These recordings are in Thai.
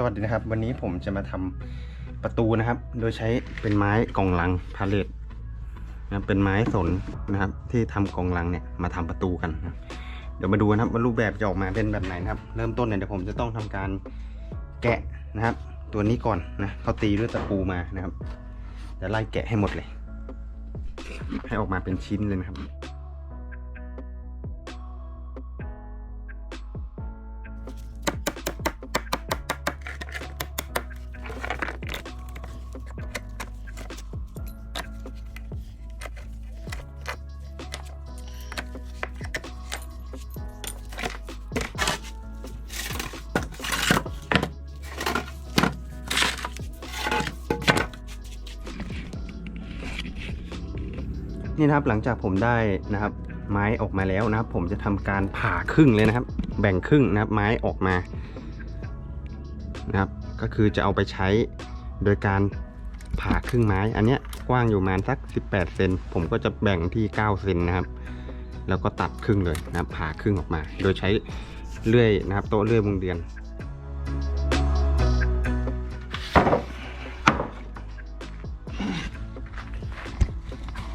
สวัสดีนะครับ วันนี้ผมจะมาทำประตูนะครับ โดยใช้เป็นไม้กองลังพาเลตนะเป็นไม้สนนะครับ ที่ทำกองลังเนี่ยมาทำประตูกันนะเดี๋ยวมาดูนะครับว่ารูปแบบจะออกมาเป็นแบบไหนนะครับ เริ่มต้นเนี่ยเดี๋ยวผมจะต้องทำการแกะนะครับ ตัวนี้ก่อนนะเขาตีด้วยตะปูมานะครับเดี๋ยวไล่แกะให้หมดเลย ให้ออกมาเป็นชิ้นเลยนะครับ นี่นะครับหลังจากผมได้นะครับไม้ออกมาแล้วนะครับ ผมจะทำการผ่าครึ่งเลยนะครับ แบ่งครึ่งนะครับ ไม้ออกมานะครับ ก็คือจะเอาไปใช้โดยการผ่าครึ่งไม้ อันเนี้ยกว้างอยู่ประมาณสัก 18เซนผมก็จะแบ่งที่ 9 เซนนะครับ แล้วก็ตัดครึ่งเลยนะครับผ่าครึ่งออกมา โดยใช้เลื่อยนะครับโต๊ะเลื่อยวงเดือน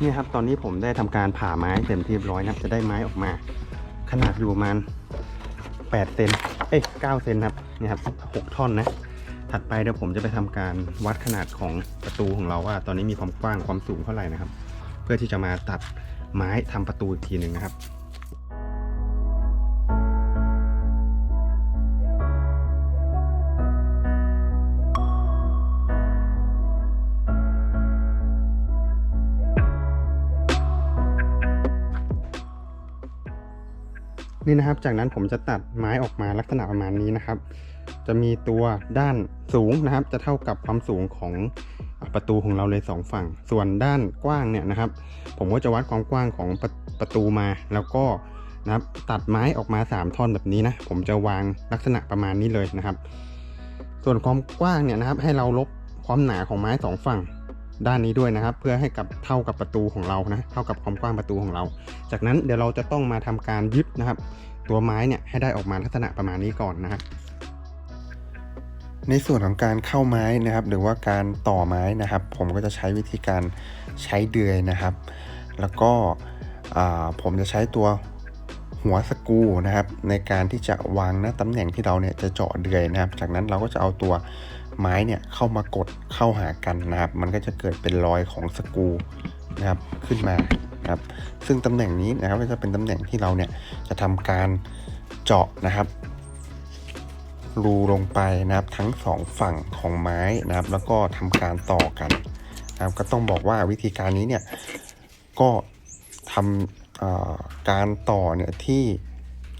นี่ครับตอนนี้ผมได้ทำการผ่าไม้เสร็จที่เรียบร้อยนะครับจะได้ไม้ออกมา ขนาดอยู่ประมาณ8เซนเอ้ย9เซนครับนี่ครับ6ท่อนนะถัดไปเดี๋ยวผมจะไปทำการวัดขนาดของประตูของเราว่า ตอนนี้มีความกว้างความสูงเท่าไหร่นะครับ เพื่อที่จะมาตัดไม้ทำประตูอีกทีหนึ่งนะครับ นี่นะครับ จากนั้นผมจะตัดไม้ออกมาลักษณะประมาณนี้นะครับ จะมีตัวด้านสูงนะครับ จะเท่ากับความสูงของประตูของเราเลยสองฝั่ง ส่วนด้านกว้างเนี่ยนะครับ ผมก็จะวัดความกว้างของประประตูมา แล้วก็นะครับตัดไม้ออกมา 3 ท่อนแบบนี้นะ ผมจะวางลักษณะประมาณนี้เลยนะครับ ส่วนความกว้างเนี่ยนะครับ ให้เราลบความหนาของไม้สองฝั่ง ด้านนี้ด้วยนะครับ เพื่อให้กับเท่ากับประตูของเรานะเท่ากับความกว้างประตูของเรา จากนั้นเดี๋ยวเราจะต้องมาทำการยึดนะครับ ตัวไม้เนี่ยให้ได้ออกมาลักษณะประมาณนี้ก่อนนะครับในส่วนของการเข้าไม้นะครับ หรือว่าการต่อไม้นะครับ ผมก็จะใช้วิธีการใช้เดือยนะครับ แล้วก็ผมจะใช้ตัวหัวสกูนะครับ ในการที่จะวางน้าตำแหน่งที่เราเนี่ยจะเจาะเดือยนะครับ จากนั้นเราก็จะเอาตัว ไม้เนี่ยเข้ามากดเข้าหากันนะครับ มันก็จะเกิดเป็นรอยของสกูนะครับขึ้นมานะครับ ซึ่งตำแหน่งนี้นะครับก็จะเป็นตำแหน่งที่เราเนี่ยจะทำการเจาะนะครับ รูลงไปนะครับทั้งสองฝั่งของไม้นะครับ แล้วก็ทำการต่อกันนะครับ ก็ต้องบอกว่าวิธีการนี้เนี่ยก็ทำการต่อเนี่ยที่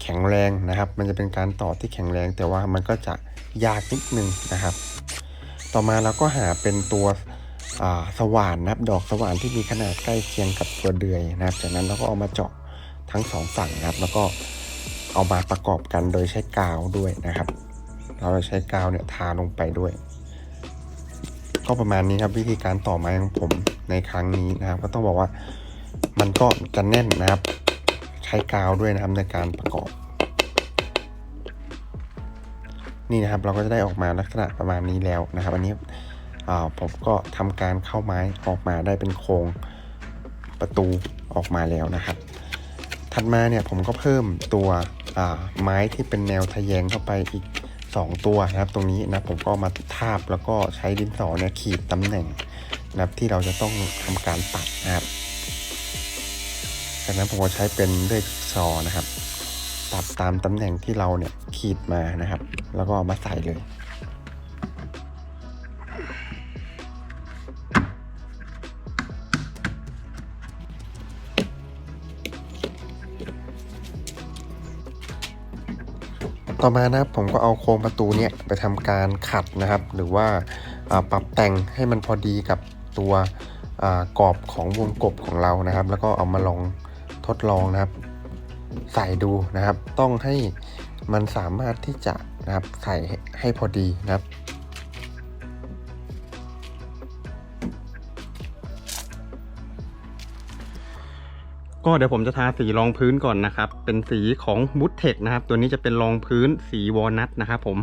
แข็งแรงนะครับ มันจะเป็นการต่อที่แข็งแรงแต่ว่ามันก็จะยากนิดนึงนะครับ ต่อมาเราก็หาเป็นตัวสว่านนะครับ ดอกสว่านที่มีขนาดใกล้เคียงกับตัวเดือยนะครับ จากนั้นเราก็เอามาเจาะทั้งสองฝั่งนะครับ แล้วก็เอามาประกอบกันโดยใช้กาวด้วยนะครับ เราจะใช้กาวเนี่ยทาลงไปด้วย ก็ประมาณนี้ครับวิธีการต่อไม้ของผมในครั้งนี้นะครับ ก็ต้องบอกว่ามันก็จะแน่นนะครับ ใช้กาวด้วยนะครับในการประกอบ นี่นะครับเราก็จะได้ออกมาลักษณะประมาณนี้แล้วนะครับ อันนี้ผมก็ทำการเข้าไม้ออกมาได้เป็นโครงประตูออกมาแล้วนะครับ ถัดมาเนี่ยผมก็เพิ่มตัวไม้ที่เป็นแนวทะแยงเข้าไปอีก 2 ตัวนะครับ ตรงนี้นะผมก็มาทาบแล้วก็ใช้ดินสอเนี่ยขีดตำแหน่งนะครับที่เราจะต้องทำการตัดนะครับจากนั้นผมก็ใช้เป็นเลื่อยจิ๊กซอนะครับ ตัดตามตำแหน่งที่เราเนี่ยขีดมานะครับ แล้วก็เอามาใส่เลยต่อมานะครับผมก็เอาโครงประตูเนี่ยไปทำการขัดนะครับ หรือว่าปรับแต่งให้มันพอดีกับตัวกรอบของวงกบของเรานะครับ แล้วก็เอามาลองทดลองนะครับ ใส่ดูนะครับ ต้องให้มันสามารถที่จะนะครับใส่ให้พอดีนะครับก็เดี๋ยวผมจะทาสีรองพื้นก่อนนะครับ เป็นสีของบูทเทคนะครับ ตัวนี้จะเป็นรองพื้นสีวอลนัทนะครับผม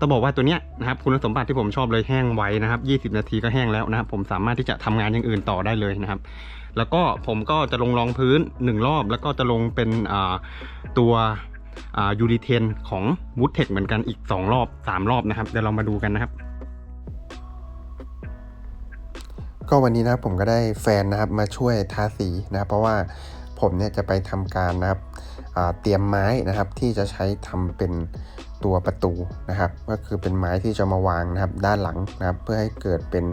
ต้องบอกว่าตัวเนี้ยนะครับคุณสมบัติที่ผมชอบเลยแห้งไวนะครับ 20 นาทีก็แห้งแล้วนะครับ ผมสามารถที่จะทำงานอย่างอื่นต่อได้เลยนะครับ แล้วก็ผมก็จะลงรองพื้น 1 รอบ แล้วก็จะลงเป็นตัวยูริเทนของวูดเทคเหมือนกันอีก 2 รอบ 3 รอบนะครับ เดี๋ยวเรามาดูกันนะครับ ก็วันนี้นะครับผมก็ได้แฟนนะครับมาช่วยทาสีนะครับ เพราะว่าผมเนี่ยจะไปทำการนะครับเตรียมไม้นะครับที่จะใช้ทำเป็น ตัวประตูนะครับ ก็คือเป็นไม้ที่จะมาวางนะครับด้านหลังนะครับ เพื่อให้เกิดเป็น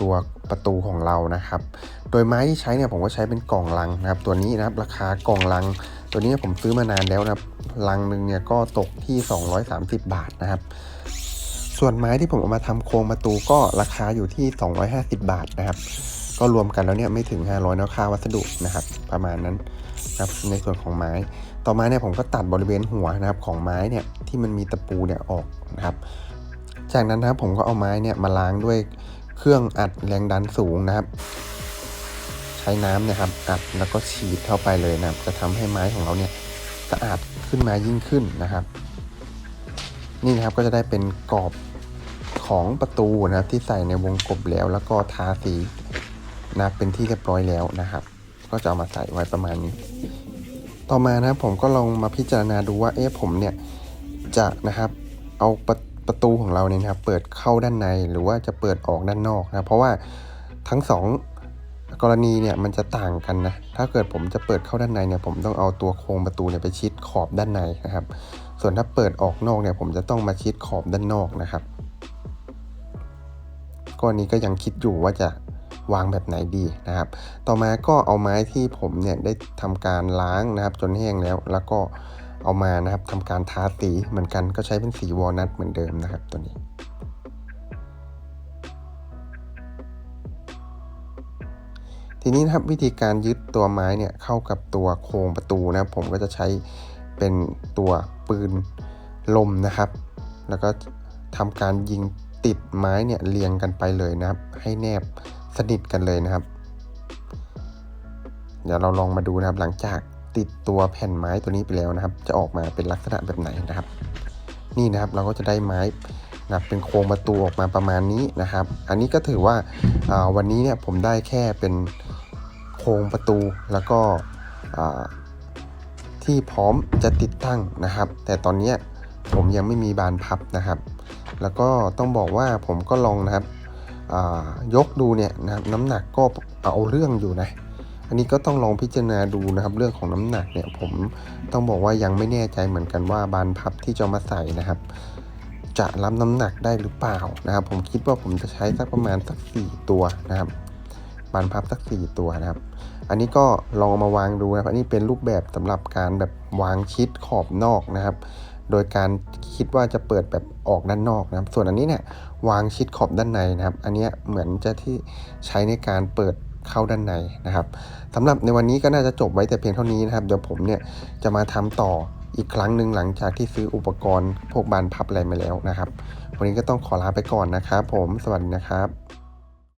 ตัวประตูของเรานะครับ โดยไม้ที่ใช้เนี่ยผมก็ใช้เป็นกล่องลังนะครับ ตัวนี้นะครับราคากล่องลัง ตัวนี้ผมซื้อมานานแล้วนะครับลังหนึ่งเนี่ยก็ตกที่ 230 บาทนะครับ ส่วนไม้ที่ผมเอามาทำโครงประตูก็ราคาอยู่ที่ 250 บาทนะครับ ก็รวมกันแล้วเนี่ยไม่ถึง 500นะค่าวัสดุนะครับ ประมาณนั้นนะครับในส่วนของไม้ ต่อมาเนี่ยผมก็ตัดบริเวณหัวนะครับของไม้เนี่ยที่มันมีตะปูเนี่ยออกนะครับ จากนั้นนะครับผมก็เอาไม้เนี่ยมาล้างด้วยเครื่องอัดแรงดันสูงนะครับ ใช้น้ำเนะครับอัดแล้วก็ฉีดเข้าไปเลยนะครับ จะทำให้ไม้ของเราเนี่ยสะอาดขึ้นมายิ่งขึ้นนะครับ นี่นะครับก็จะได้เป็นกรอบของประตูนะครับที่ใส่ในวงกบแล้วแล้วก็ทาสี นะเป็นที่เรียบร้อยแล้วนะครับ ก็จะเอามาใส่ไว้ประมาณนี้ ต่อมานะครับผมก็ลองมาพิจารณาดูว่าเอ๊ะผมเนี่ยจะนะครับเอาประประตูของเราเนี่ยนะครับเปิดเข้าด้านในหรือว่าจะเปิดออกด้านนอกนะเพราะว่าทั้งสองกรณีเนี่ยมันจะต่างกันนะถ้าเกิดผมจะเปิดเข้าด้านในเนี่ยผมต้องเอาตัวโครงประตูเนี่ยไปชิดขอบด้านในนะครับ ส่วนถ้าเปิดออกนอกเนี่ยผมจะต้องมาชิดขอบด้านนอกนะครับก็อันนี้ก็ยังคิดอยู่ว่าจะ วางแบบไหนดีนะครับ ต่อมาก็เอาไม้ที่ผมเนี่ยได้ทำการล้างนะครับจนแห้งแล้ว แล้วก็เอามานะครับทำการทาสีเหมือนกันก็ใช้เป็นสีวอลนัทเหมือนเดิมนะครับตัวนี้ทีนี้นะครับวิธีการยึดตัวไม้เนี่ยเข้ากับตัวโครงประตูนะครับผมก็จะใช้เป็นตัวปืนลมนะครับ แล้วก็ทำการยิงติดไม้เนี่ยเรียงกันไปเลยนะครับ ให้แนบ สนิทกันเลยนะครับ เดี๋ยวเราลองมาดูนะครับ หลังจากติดตัวแผ่นไม้ตัวนี้ไปแล้วนะครับ จะออกมาเป็นลักษณะแบบไหนนะครับ นี่นะครับเราก็จะได้ไม้นะครับเป็นโครงประตูออกมาประมาณนี้นะครับ อันนี้ก็ถือว่าาวันนี้เนี่ยผมได้แค่เป็นโครงประตูแล้วก็ที่พร้อมจะติดตั้งนะครับ แต่ตอนนี้ผมยังไม่มีบานพับนะครับ แล้วก็ต้องบอกว่าผมก็ลองนะครับ ยกดูเนี่ยนะครับน้ำหนักก็เอาเรื่องอยู่นะ อันนี้ก็ต้องลองพิจารณาดูนะครับ เรื่องของน้ำหนักเนี่ยผมต้องบอกว่ายังไม่แน่ใจเหมือนกันว่าบานพับที่จะมาใส่นะครับ จะรับน้ำหนักได้หรือเปล่านะครับผมคิดว่าผมจะใช้สักประมาณสัก 4 ตัวนะครับ บานพับสัก 4 ตัวนะครับ อันนี้ก็ลองเอามาวางดูนะครับ อันนี้เป็นรูปแบบสำหรับการแบบวางชิดขอบนอกนะครับ โดยการคิดว่าจะเปิดแบบออกด้านนอกนะครับ ส่วนอันนี้เนี่ย วางชิดขอบด้านในนะครับ อันนี้เหมือนจะที่ใช้ในการเปิดเข้าด้านในนะครับสำหรับในวันนี้ก็น่าจะจบไว้แต่เพียงเท่านี้นะครับเดี๋ยวผมเนี่ยจะมาทำต่ออีกครั้งหนึ่งหลังจากที่ซื้ออุปกรณ์พวกบานพับอะไรมาแล้วนะครับ วันนี้ก็ต้องขอลาไปก่อนนะครับ ผมสวัสดีนะครับ